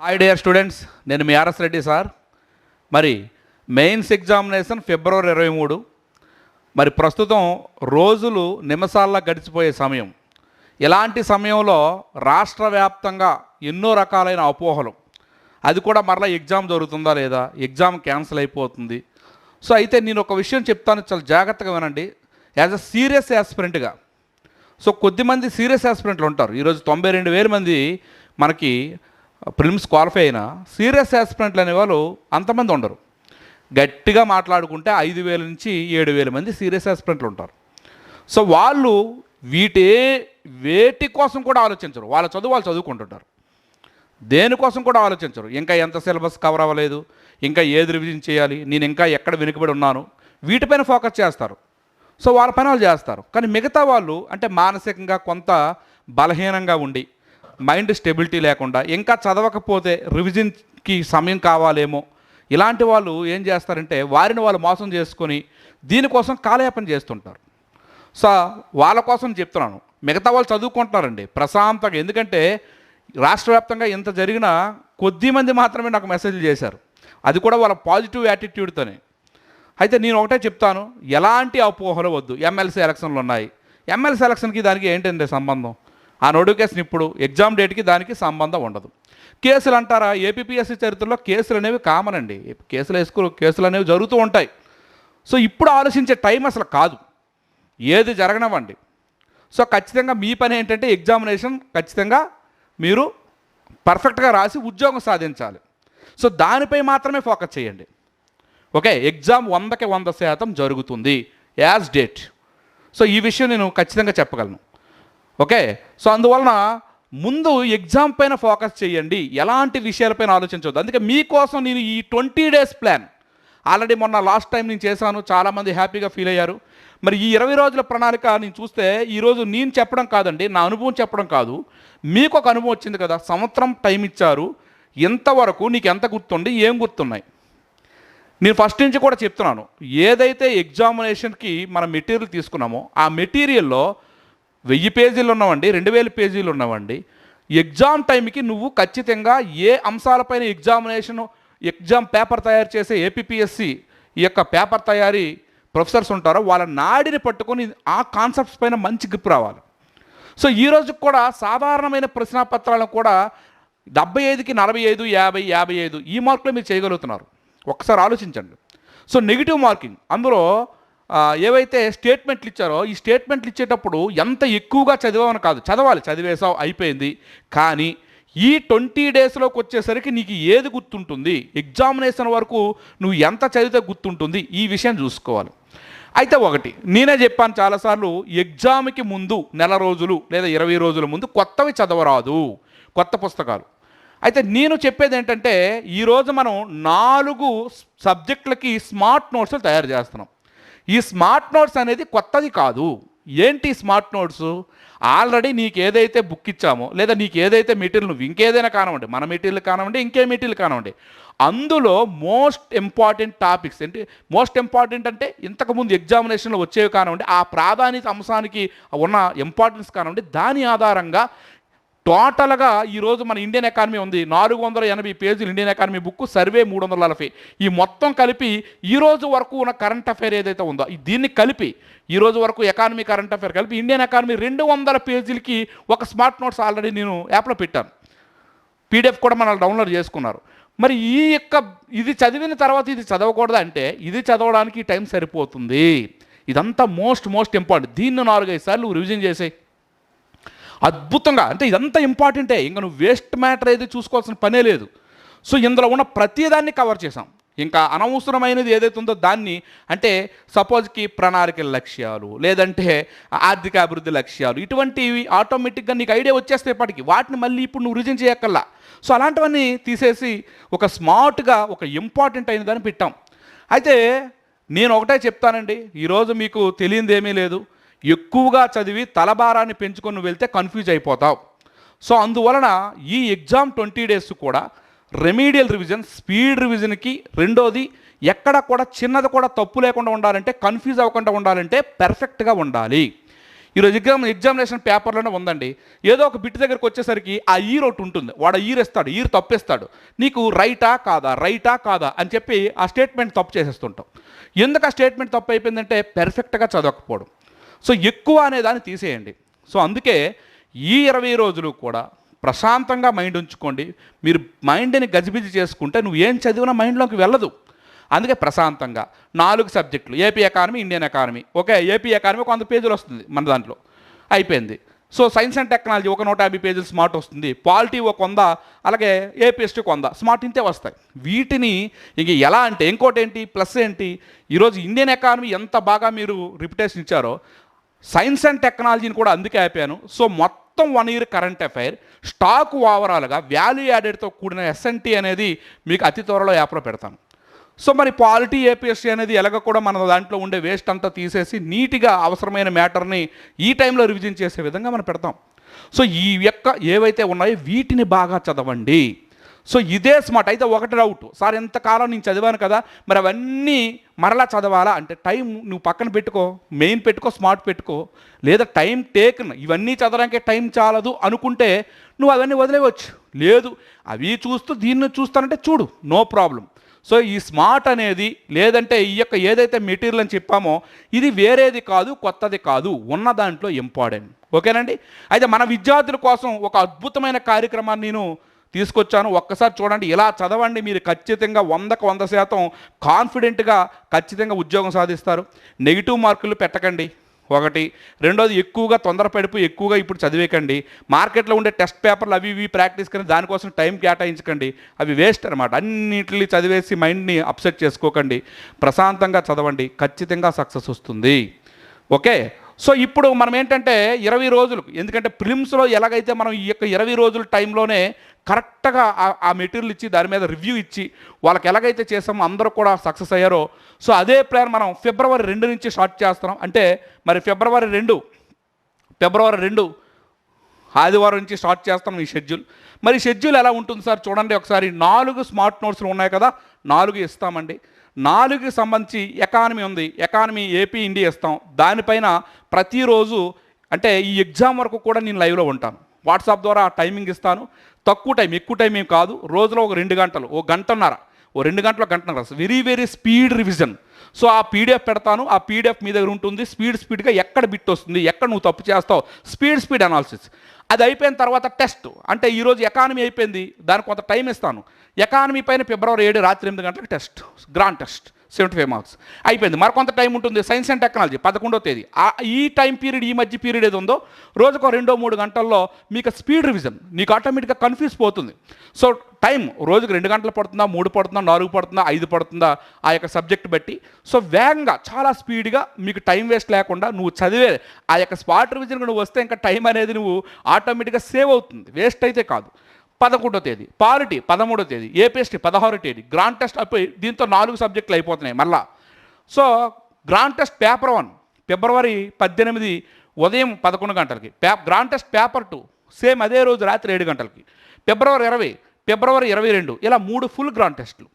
Hi dear students నేను మీ RS Reddy sir. మరి మెయిన్స్ ఎగ్జామినేషన్ ఫిబ్రవరి ఇరవై మూడు. మరి ప్రస్తుతం రోజులు నిమిషాల్లో గడిచిపోయే సమయం. ఇలాంటి సమయంలో రాష్ట్ర వ్యాప్తంగా ఎన్నో రకాలైన అపోహలు. అది కూడా మరలా ఎగ్జామ్ జరుగుతుందా లేదా? ఎగ్జామ్ క్యాన్సిల్ అయిపోతుంది. సో అయితే నేను ఒక విషయం చెప్తాను. చాలా జాగ్రత్తగా వినండి. యాజ్ అ సీరియస్ యాస్పిరెంట్గా. సో కొద్దిమంది సీరియస్ యాస్పిరెంట్లు ఉంటారు. ఈరోజు తొంభై రెండు వేల మంది మనకి ప్రిలిమ్స్ క్వాలిఫై అయిన సీరియస్ యాస్పిరెంట్లు అనేవాళ్ళు అంతమంది ఉండరు. గట్టిగా మాట్లాడుకుంటే ఐదు వేల నుంచి ఏడు వేల మంది సీరియస్ యాస్పిరెంట్లు ఉంటారు. సో వాళ్ళు వీటే వేటి కోసం కూడా ఆలోచించరు. వాళ్ళ చదువు వాళ్ళు చదువుకుంటుంటారు. దేనికోసం కూడా ఆలోచించరు. ఇంకా ఎంత సిలబస్ కవర్ అవ్వలేదు. ఇంకా ఏది రివిజన్ చేయాలి. నేను ఇంకా ఎక్కడ వెనుకబడి ఉన్నాను. వీటిపైన ఫోకస్ చేస్తారు. సో వాళ్ళ పని వాళ్ళు చేస్తారు. కానీ మిగతా వాళ్ళు అంటే మానసికంగా కొంత బలహీనంగా ఉండి మైండ్ స్టెబిలిటీ లేకుండా ఇంకా చదవకపోతే రివిజన్కి సమయం కావాలేమో. ఇలాంటి వాళ్ళు ఏం చేస్తారంటే వారిని వాళ్ళు మోసం చేసుకొని దీనికోసం కాలయాపన చేస్తుంటారు. సో వాళ్ళ కోసం చెప్తున్నాను. మిగతా వాళ్ళు చదువుకుంటున్నారండి ప్రశాంతంగా. ఎందుకంటే రాష్ట్ర వ్యాప్తంగా ఇంత జరిగిన కొద్ది మంది మాత్రమే నాకు మెసేజ్లు చేశారు. అది కూడా వాళ్ళ పాజిటివ్ యాటిట్యూడ్తోనే అయితే నేను ఒకటే చెప్తాను ఎలాంటి అపోహలు వద్దు. ఎమ్మెల్సీ ఎలక్షన్లు ఉన్నాయి. ఎమ్మెల్సీ ఎలక్షన్కి దానికి ఏంటండి సంబంధం? ఆ నోటిఫికేషన్ ఇప్పుడు ఎగ్జామ్ డేట్కి దానికి సంబంధం ఉండదు. కేసులు అంటారా? ఏపీఎస్సీ చరిత్రలో కేసులు అనేవి కామన్ అండి. కేసులు వేసుకో కేసులు అనేవి జరుగుతూ ఉంటాయి. సో ఇప్పుడు ఆలోచించే టైం అసలు కాదు. ఏది జరగనవ్వండి. సో ఖచ్చితంగా మీ పని ఏంటంటే ఎగ్జామినేషన్ ఖచ్చితంగా మీరు పర్ఫెక్ట్గా రాసి ఉద్యోగం సాధించాలి. సో దానిపై మాత్రమే ఫోకస్ చేయండి. ఓకే ఎగ్జామ్ వందకి వంద శాతం జరుగుతుంది యాజ్ డేట్. సో ఈ విషయం నేను ఖచ్చితంగా చెప్పగలను. ఓకే? సో అందువలన ముందు ఎగ్జామ్ పైన ఫోకస్ చేయండి. ఎలాంటి విషయాలపైన ఆలోచించవద్దు. అందుకే మీకోసం నేను ఈ ట్వంటీ డేస్ ప్లాన్. ఆల్రెడీ మొన్న లాస్ట్ టైం నేను చేశాను. చాలామంది హ్యాపీగా ఫీల్ అయ్యారు. మరి ఈ ఇరవై రోజుల ప్రణాళిక నేను చూస్తే ఈరోజు నేను చెప్పడం కాదండి నా అనుభవం చెప్పడం కాదు. మీకు ఒక అనుభవం వచ్చింది కదా సంవత్సరం టైం ఇచ్చారు. ఇంతవరకు నీకు ఎంత గుర్తుండి ఏం గుర్తున్నాయి? నేను ఫస్ట్ నుంచి కూడా చెప్తున్నాను. ఏదైతే ఎగ్జామినేషన్కి మనం మెటీరియల్ తీసుకున్నామో ఆ మెటీరియల్లో వెయ్యి పేజీలు ఉన్నవండి రెండు వేల పేజీలు ఉన్నవండి. ఎగ్జామ్ టైంకి నువ్వు ఖచ్చితంగా ఏ అంశాలపైన ఎగ్జామినేషన్ ఎగ్జామ్ పేపర్ తయారు చేసే ఏపీఎస్సి ఈ యొక్క పేపర్ తయారీ ప్రొఫెసర్స్ ఉంటారో వాళ్ళ నాడిని పట్టుకొని ఆ కాన్సెప్ట్స్ పైన మంచి గ్రిప్ రావాలి. సో ఈ కూడా సాధారణమైన ప్రశ్నాపత్రాలను కూడా డెబ్బై ఐదుకి నలభై ఐదు యాభై యాభై ఐదు ఈ మార్కులు మీరు చేయగలుగుతున్నారు. ఒకసారి ఆలోచించండి. So negative marking. అందులో ఏవైతే స్టేట్మెంట్లు ఇచ్చారో ఈ స్టేట్మెంట్లు ఇచ్చేటప్పుడు ఎంత ఎక్కువగా చదివామని కాదు. చదవాలి. చదివేసావు అయిపోయింది. కానీ ఈ ట్వంటీ డేస్లోకి వచ్చేసరికి నీకు ఏది గుర్తుంటుంది? ఎగ్జామినేషన్ వరకు నువ్వు ఎంత చదివితే గుర్తుంటుంది? ఈ విషయం చూసుకోవాలి. అయితే ఒకటి నేనే చెప్పాను చాలాసార్లు ఎగ్జామ్కి ముందు నెల రోజులు లేదా ఇరవై రోజుల ముందు కొత్తవి చదవరాదు. కొత్త పుస్తకాలు. అయితే నేను చెప్పేది ఏంటంటే ఈరోజు మనం నాలుగు సబ్జెక్టులకి స్మార్ట్ నోట్స్లు తయారు చేస్తున్నాం. ఈ స్మార్ట్ నోట్స్ అనేది కొత్తది కాదు. ఏంటి స్మార్ట్ నోట్స్? ఆల్రెడీ నీకు ఏదైతే బుక్ ఇచ్చామో లేదా నీకు ఏదైతే మెటీరియల్ నువ్వు ఇంకేదైనా కానివ్వండి మన మెటీరియల్ కానివ్వండి ఇంకే మెటీరియల్ కానివ్వండి అందులో మోస్ట్ ఇంపార్టెంట్ టాపిక్స్ అంటే మోస్ట్ ఇంపార్టెంట్ అంటే ఇంతకుముందు ఎగ్జామినేషన్లో వచ్చేవి కానివ్వండి ఆ ప్రాధాన్యత అంశానికి ఉన్న ఇంపార్టెన్స్ కానివ్వండి దాని ఆధారంగా టోటల్గా ఈరోజు మన ఇండియన్ ఎకానమీ ఉంది. నాలుగు వందల ఎనభై పేజీలు ఇండియన్ ఎకానమీ బుక్ సర్వే మూడు వందల నలభై. ఈ మొత్తం కలిపి ఈ రోజు వరకు ఉన్న కరెంట్ అఫైర్ ఏదైతే ఉందో దీన్ని కలిపి ఈ రోజు వరకు ఎకానమీ కరెంట్ అఫైర్ కలిపి ఇండియన్ ఎకానమీ రెండు వందల పేజీలకి ఒక స్మార్ట్ నోట్స్ ఆల్రెడీ నేను యాప్లో పెట్టాను. పీడిఎఫ్ కూడా మనల్ని డౌన్లోడ్ చేసుకున్నారు. మరి ఈ యొక్క ఇది చదివిన తర్వాత ఇది చదవకూడదు అంటే ఇది చదవడానికి టైం సరిపోతుంది. ఇదంతా మోస్ట్ మోస్ట్ ఇంపార్టెంట్ దీన్ని నాలుగైదు సార్లు రివిజన్ చేసేయి. అద్భుతంగా అంటే ఇదంతా ఇంపార్టెంటే ఇంకా నువ్వు వేస్ట్ మ్యాటర్ ఏది చూసుకోవాల్సిన పనే లేదు. సో ఇందులో ఉన్న ప్రతిదాన్ని కవర్ చేసాం ఇంకా అనవసరమైనది ఏదైతే ఉందో దాన్ని అంటే సపోజ్కి ప్రణాళిక లక్ష్యాలు లేదంటే ఆర్థిక అభివృద్ధి లక్ష్యాలు ఇటువంటివి ఆటోమేటిక్గా నీకు ఐడియా వచ్చేస్తే ఇప్పటికి. వాటిని మళ్ళీ ఇప్పుడు నువ్వు రిజన్ చేయక్కల్లా సో అలాంటివన్నీ తీసేసి ఒక స్మార్ట్గా ఒక ఇంపార్టెంట్ అయిన దాన్ని పెట్టాం. అయితే నేను ఒకటే చెప్తానండి. ఈరోజు మీకు తెలియంది ఏమీ లేదు. ఎక్కువగా చదివి తలభారాన్ని పెంచుకొని వెళ్తే కన్ఫ్యూజ్ అయిపోతావు. సో అందువలన ఈ ఎగ్జామ్ ట్వంటీ డేస్ కూడా రెమీడియల్ రివిజన్ స్పీడ్ రివిజన్కి రెండోది ఎక్కడ కూడా చిన్నది కూడా తప్పు లేకుండా ఉండాలంటే కన్ఫ్యూజ్ అవ్వకుండా ఉండాలంటే పెర్ఫెక్ట్గా ఉండాలి. ఈరోజు ఎగ్జామ్ ఎగ్జామినేషన్ పేపర్లోనే ఉందండి. ఏదో ఒక బిట్ దగ్గరికి వచ్చేసరికి ఆ ఈర్ ఒకటి ఉంటుంది. వాడు ఈర్ ఇస్తాడు ఈర్ తప్పేస్తాడు. నీకు రైటా కాదా రైటా కాదా అని చెప్పి ఆ స్టేట్మెంట్ తప్పు చేసేస్తుంటాం ఎందుకు ఆ స్టేట్మెంట్ తప్పు అయిపోయిందంటే పెర్ఫెక్ట్గా చదవకపోవడం. సో ఎక్కువ అనే దాన్ని తీసేయండి. సో అందుకే ఈ ఇరవై రోజులు కూడా ప్రశాంతంగా మైండ్ ఉంచుకోండి. మీరు మైండ్ని గజిబిజి చేసుకుంటే నువ్వు ఏం చదివినా మైండ్లోకి వెళ్ళదు. అందుకే ప్రశాంతంగా నాలుగు సబ్జెక్టులు AP economy Indian economy. Okay AP economy వంద పేజీలు వస్తుంది మన దాంట్లో. అయిపోయింది. సో సైన్స్ అండ్ టెక్నాలజీ ఒక నూట యాభై పేజీలు స్మార్ట్ వస్తుంది. పాలిటీ ఒక వంద అలాగే ఏపీఎస్టీ వంద. స్మార్ట్ ఇంతే వస్తాయి. వీటిని ఇంక ఎలా అంటే ఇంకోటి ఏంటి ప్లస్ ఏంటి? ఈరోజు ఇండియన్ ఎకానమీ ఎంత బాగా మీరు రిప్యుటేషన్ ఇచ్చారో సైన్స్ అండ్ టెక్నాలజీని కూడా అందుకే ఆపాను. సో మొత్తం one year current affair stock ఓవరాల్గా వాల్యూ యాడెడ్తో కూడిన ఎస్ఎన్టీ అనేది మీకు అతి త్వరలో యాప్లో పెడతాను. సో మరి పాలిటీ ఏపీఎస్సీ అనేది ఎలాగ కూడా మన దాంట్లో ఉండే వేస్ట్ అంతా తీసేసి నీట్గా అవసరమైన మ్యాటర్ని ఈ టైంలో రివిజన్ చేసే విధంగా మనం పెడతాం. సో ఈ యొక్క ఏవైతే ఉన్నాయో వీటిని బాగా చదవండి. సో ఇదే స్మార్ట్ అయితే ఒకటి డౌట్ సార్ ఎంతకాలం నేను చదివాను కదా మరి అవన్నీ మరలా చదవాలా అంటే టైం నువ్వు పక్కన పెట్టుకో మెయిన్ పెట్టుకో స్మార్ట్ పెట్టుకో. లేదా టైం టేకన్ ఇవన్నీ చదవడానికి టైం చాలదు అనుకుంటే నువ్వు అవన్నీ వదిలేవచ్చు లేదు అవి చూస్తూ దీన్ని చూస్తానంటే చూడు నో ప్రాబ్లం. సో ఈ స్మార్ట్ అనేది లేదంటే ఈ యొక్క ఏదైతే మెటీరియల్ అని చెప్పామో ఇది వేరేది కాదు కొత్తది కాదు ఉన్న దాంట్లో ఇంపార్టెంట్. ఓకేనండి? అయితే మన విద్యార్థుల కోసం ఒక అద్భుతమైన కార్యక్రమాన్ని నేను తీసుకొచ్చాను. ఒక్కసారి చూడండి ఇలా చదవండి మీరు. ఖచ్చితంగా వందకు వంద శాతం కాన్ఫిడెంట్గా ఖచ్చితంగా ఉద్యోగం సాధిస్తారు. నెగిటివ్ మార్కులు పెట్టకండి. ఒకటి. రెండోది ఎక్కువగా తొందరపడిపు ఎక్కువగా ఇప్పుడు చదివేకండి మార్కెట్లో ఉండే టెస్ట్ పేపర్లు అవి ఇవి ప్రాక్టీస్ కానీ దానికోసం టైం కేటాయించకండి. అవి వేస్ట్ అనమాట అన్నింటిని చదివేసి మైండ్ని అప్సెట్ చేసుకోకండి. ప్రశాంతంగా చదవండి. ఖచ్చితంగా సక్సెస్ వస్తుంది. ఓకే? సో ఇప్పుడు మనం ఏంటంటే ఇరవై రోజులు ఎందుకంటే ప్రిలిమ్స్లో ఎలాగైతే మనం ఈ యొక్క ఇరవై రోజుల టైంలోనే కరెక్ట్గా ఆ- ఆ మెటీరియల్ ఇచ్చి దాని మీద రివ్యూ ఇచ్చి వాళ్ళకి ఎలాగైతే చేసామో అందరూ కూడా సక్సెస్ అయ్యారో. సో అదే ప్లాన్ మనం ఫిబ్రవరి రెండు నుంచి స్టార్ట్ చేస్తున్నాం. అంటే మరి ఫిబ్రవరి రెండు ఫిబ్రవరి రెండు ఆదివారం నుంచి స్టార్ట్ చేస్తాం ఈ షెడ్యూల్. మరి షెడ్యూల్ ఎలా ఉంటుంది సార్? చూడండి ఒకసారి. నాలుగు స్మార్ట్ నోట్స్లు ఉన్నాయి కదా నాలుగు ఇస్తామండి. నాలుగుకి సంబంధించి ఎకానమీ ఉంది. ఎకానమీ ఏపీ ఇండియా ఇస్తాం. దానిపైన ప్రతిరోజు అంటే ఈ ఎగ్జామ్ వరకు కూడా నేను లైవ్లో ఉంటాను. వాట్సాప్ ద్వారా టైమింగ్ ఇస్తాను. తక్కువ టైం ఎక్కువ టైం ఏం కాదు. రోజులో ఒక రెండు గంటలు ఓ గంటన్నర ఓ రెండు గంటల గంటన్నర. Very very speed revision so ఆ పీడిఎఫ్ పెడతాను. ఆ పీడిఎఫ్ మీ దగ్గర ఉంటుంది. స్పీడ్ స్పీడ్గా ఎక్కడ బిట్ వస్తుంది ఎక్కడ నువ్వు తప్పు చేస్తావు స్పీడ్ స్పీడ్ అనాలిసిస్ అది అయిపోయిన తర్వాత టెస్ట్. అంటే ఈరోజు ఎకానమీ అయిపోయింది. దానికి కొంత టైం ఇస్తాను. ఎకానమీ పైన ఫిబ్రవరి ఏడు రాత్రి ఎనిమిది గంటలకు test grand test seventy five marks. అయిపోయింది. మరి కొంత టైం ఉంటుంది. సైన్స్ అండ్ టెక్నాలజీ పదకొండో తేదీ. ఆ ఈ టైం పీరియడ్ ఈ మధ్య పీరియడ్ ఏది ఉందో రోజుకో రెండో మూడు గంటల్లో మీకు స్పీడ్ రివిజన్ నీకు ఆటోమేటిక్గా కన్ఫ్యూజ్ పోతుంది. సో టైం రోజుకు రెండు గంటలు పడుతుందా మూడు పడుతుందా నాలుగు పడుతుందా ఐదు పడుతుందా ఆ యొక్క సబ్జెక్ట్ బట్టి. సో వేగంగా చాలా స్పీడ్గా మీకు టైం వేస్ట్ లేకుండా నువ్వు చదివే ఆ యొక్క స్పాట్ రివిజన్ నువ్వు వస్తే ఇంకా టైం అనేది నువ్వు ఆటోమేటిక్గా సేవ్ అవుతుంది. వేస్ట్ అయితే కాదు. పదకొండో తేదీ పాలిటీ పదమూడో తేదీ ఏపీఎస్టీ పదహారో తేదీ గ్రాండ్ టెస్ట్ అయిపోయి దీంతో నాలుగు సబ్జెక్టులు అయిపోతున్నాయి మళ్ళా so grand test paper one ఫిబ్రవరి పద్దెనిమిది ఉదయం పదకొండు గంటలకి pay grand test paper two same అదే రోజు రాత్రి ఏడు గంటలకి ఫిబ్రవరి ఇరవై ఫిబ్రవరి ఇరవై రెండు ఇలా మూడు ఫుల్ గ్రాండ్ టెస్టులు.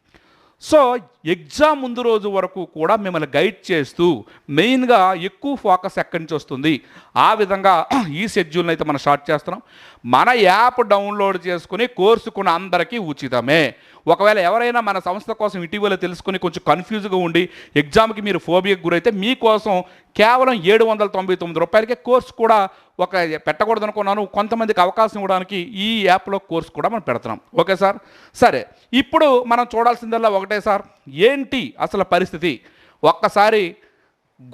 సో ఎగ్జామ్ ముందు రోజు వరకు కూడా మిమ్మల్ని గైడ్ చేస్తూ మెయిన్గా ఎక్కువ ఫోకస్ ఎక్కడి నుంచి వస్తుంది? ఆ విధంగా ఈ షెడ్యూల్ని అయితే మనం స్టార్ట్ చేస్తున్నాం. మన యాప్ డౌన్లోడ్ చేసుకుని కోర్సు కొన్న అందరికీ ఉచితమే. ఒకవేళ ఎవరైనా మన సంస్థ కోసం ఇటీవల తెలుసుకుని కొంచెం కన్ఫ్యూజ్గా ఉండి ఎగ్జామ్కి మీరు ఫోబియాకి గురైతే మీకోసం కేవలం ఏడు వందల తొంభై తొమ్మిది రూపాయలకే కోర్స్ కూడా ఒక పెట్టకూడదు అనుకున్నాను కొంతమందికి అవకాశం ఇవ్వడానికి ఈ యాప్లో కోర్స్ కూడా మనం పెడుతున్నాం. Okay sir? సరే ఇప్పుడు మనం చూడాల్సిందల్లా ఒకటే సార్. ఏంటి అసలు పరిస్థితి? ఒక్కసారి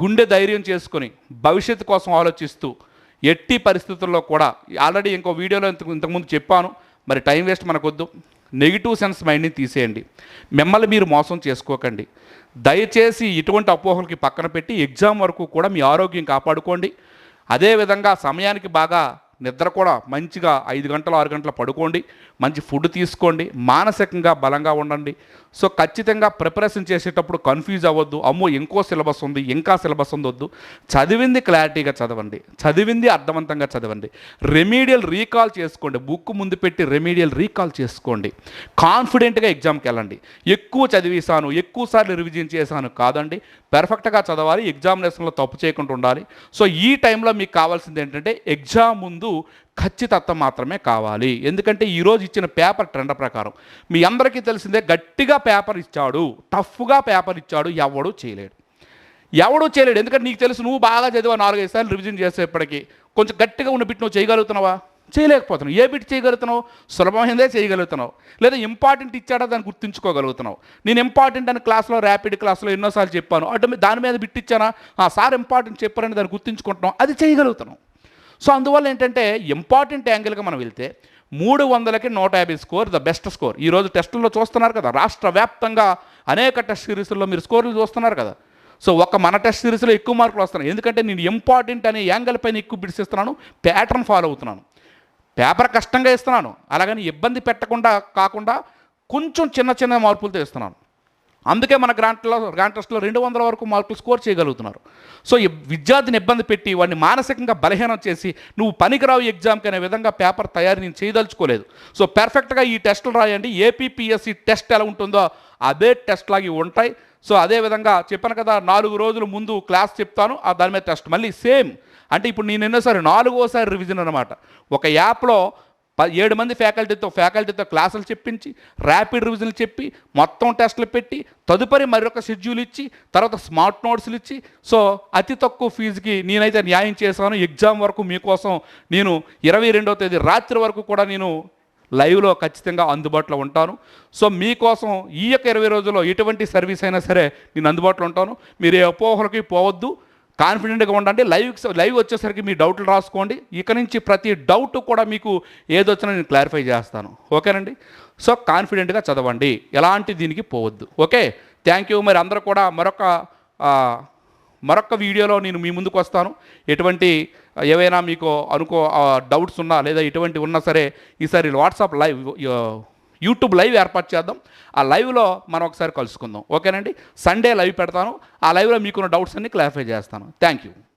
గుండె ధైర్యం చేసుకొని భవిష్యత్తు కోసం ఆలోచిస్తూ ఎట్టి పరిస్థితుల్లో కూడా ఆల్రెడీ ఇంకో వీడియోలో ఇంతకు ఇంతకుముందు చెప్పాను మరి టైం వేస్ట్ మనకొద్దు. నెగిటివ్ సెన్స్ మైండ్ని తీసేయండి. మిమ్మల్ని మీరు మోసం చేసుకోకండి. దయచేసి ఇటువంటి అపోహలకి పక్కన పెట్టి ఎగ్జామ్ వరకు కూడా మీ ఆరోగ్యం కాపాడుకోండి. అదేవిధంగా సమయానికి బాగా నిద్ర కూడా మంచిగా ఐదు గంటలు ఆరు గంటలు పడుకోండి. మంచి ఫుడ్ తీసుకోండి. మానసికంగా బలంగా ఉండండి. సో ఖచ్చితంగా ప్రిపరేషన్ చేసేటప్పుడు కన్ఫ్యూజ్ అవ్వద్దు. అమ్మో ఇంకో సిలబస్ ఉంది ఇంకా సిలబస్ ఉంది వద్దు. చదివింది క్లారిటీగా చదవండి. చదివింది అర్థవంతంగా చదవండి. రెమీడియల్ రీకాల్ చేసుకోండి. బుక్ ముందు పెట్టి రెమీడియల్ రీకాల్ చేసుకోండి. కాన్ఫిడెంట్గా ఎగ్జామ్కి వెళ్ళండి. ఎక్కువ చదివేశాను ఎక్కువ సార్లు రివిజన్ చేశాను కాదండి. పెర్ఫెక్ట్గా చదవాలి ఎగ్జామినేషన్లో తప్పు చేయకుండా ఉండాలి. సో ఈ టైంలో మీకు కావాల్సింది ఏంటంటే ఎగ్జామ్ ముందు ఖచ్చితత్వం మాత్రమే కావాలి. ఎందుకంటే ఈరోజు ఇచ్చిన పేపర్ ట్రెండ్ ప్రకారం. మీ అందరికీ తెలిసిందే గట్టిగా పేపర్ ఇచ్చాడు టఫ్గా పేపర్ ఇచ్చాడు ఎవడూ చేయలేడు. ఎవడూ చేయలేడు. ఎందుకంటే నీకు తెలుసు నువ్వు బాగా చదివా నాలుగైదు సార్లు రివిజన్ చేసేప్పటికీ. కొంచెం గట్టిగా ఉన్న బిట్ నువ్వు చేయగలుగుతున్నావా? చేయలేకపోతున్నావు. ఏ బిట్ చేయగలుగుతున్నావు? సులభమైందే చేయగలుగుతున్నావు. లేదా ఇంపార్టెంట్ ఇచ్చాడా దాన్ని గుర్తుంచుకోగలుగుతున్నావు. నేను ఇంపార్టెంట్ అని క్లాస్లో ర్యాపిడ్ క్లాస్లో ఎన్నోసార్లు చెప్పాను. అటు దాని మీద బిట్ ఇచ్చానా? ఆ సార్ ఇంపార్టెంట్ చెప్పారని దాన్ని గుర్తుంచుకుంటున్నాం అది చేయగలుగుతున్నాం సో అందువల్ల ఏంటంటే ఇంపార్టెంట్ యాంగిల్గా మనం వెళ్తే మూడు వందలకి నూట యాభై స్కోర్ ద బెస్ట్ స్కోర్. ఈరోజు టెస్టుల్లో చూస్తున్నారు కదా రాష్ట్ర వ్యాప్తంగా అనేక టెస్ట్ సిరీస్లో మీరు స్కోర్లు చూస్తున్నారు కదా. సో ఒక మన టెస్ట్ సిరీస్లో ఎక్కువ మార్కులు వస్తున్నాయి. ఎందుకంటే నేను ఇంపార్టెంట్ అనే యాంగిల్ పైన ఎక్కువ బిడిసిస్తున్నాను ప్యాటర్న్ ఫాలో అవుతున్నాను. పేపర్ కష్టంగా ఇస్తున్నాను అలాగని ఇబ్బంది పెట్టకుండా కాకుండా కొంచెం చిన్న చిన్న మార్పులతో ఇస్తున్నాను. అందుకే మన గ్రాంట్లో గ్రాంట్ టెస్ట్లో రెండు వందల వరకు మార్కులు స్కోర్ చేయగలుగుతున్నారు. సో ఈ విద్యార్థిని ఇబ్బంది పెట్టి వాడిని మానసికంగా బలహీనం చేసి నువ్వు పనికిరావు ఎగ్జామ్కి అనే విధంగా పేపర్ తయారు నేను చేయదలుచుకోలేదు. సో పర్ఫెక్ట్గా ఈ టెస్టులు రాయండి. ఏపీపీఎస్సి టెస్ట్ ఎలా ఉంటుందో అదే టెస్ట్ లాగి ఉంటాయి. సో అదే విధంగా చెప్పాను కదా నాలుగు రోజుల ముందు క్లాస్ చెప్తాను ఆ దాని మీద టెస్ట్. మళ్ళీ సేమ్. అంటే ఇప్పుడు నేను ఎన్నోసారి నాలుగోసారి రివిజన్ అనమాట ఒక యాప్లో ఏడు మంది ఫ్యాకల్టీతో ఫ్యాకల్టీతో క్లాసులు చెప్పించి ర్యాపిడ్ రివిజన్లు చెప్పి మొత్తం టెస్టులు పెట్టి తదుపరి మరొక షెడ్యూల్ ఇచ్చి తర్వాత స్మార్ట్ నోట్స్లు ఇచ్చి సో అతి తక్కువ ఫీజుకి నేనైతే న్యాయం చేశాను. ఎగ్జామ్ వరకు మీకోసం నేను ఇరవై రెండవ తేదీ రాత్రి వరకు కూడా నేను లైవ్లో ఖచ్చితంగా అందుబాటులో ఉంటాను. సో మీకోసం ఈ యొక్క ఇరవై రోజుల్లో ఎటువంటి సర్వీస్ అయినా సరే నేను అందుబాటులో ఉంటాను. మీరు ఏ అపోహలకి పోవద్దు. కాన్ఫిడెంట్గా ఉండండి. లైవ్ లైవ్ వచ్చేసరికి మీ డౌట్లు రాసుకోండి. ఇక నుంచి ప్రతి డౌట్ కూడా మీకు ఏదొచ్చినా నేను క్లారిఫై చేస్తాను. ఓకేనండి? సో కాన్ఫిడెంట్గా చదవండి. ఎలాంటి దీనికి పోవద్దు. ఓకే? Thank you. మరి అందరూ కూడా మరొక మరొక వీడియోలో నేను మీ ముందుకు వస్తాను. ఎటువంటి ఏవైనా మీకు అనుకో డౌట్స్ ఉన్నా లేదా ఎటువంటి ఉన్నా సరే ఈసారి వాట్సాప్ లైవ్ యూట్యూబ్ లైవ్ ఏర్పాటు చేద్దాం. ఆ లైవ్లో మనం ఒకసారి కలుసుకుందాం. ఓకేనండి? సండే లైవ్ పెడతాను. ఆ లైవ్లో మీకున్న డౌట్స్ అన్ని క్లారిఫై చేస్తాను. Thank you.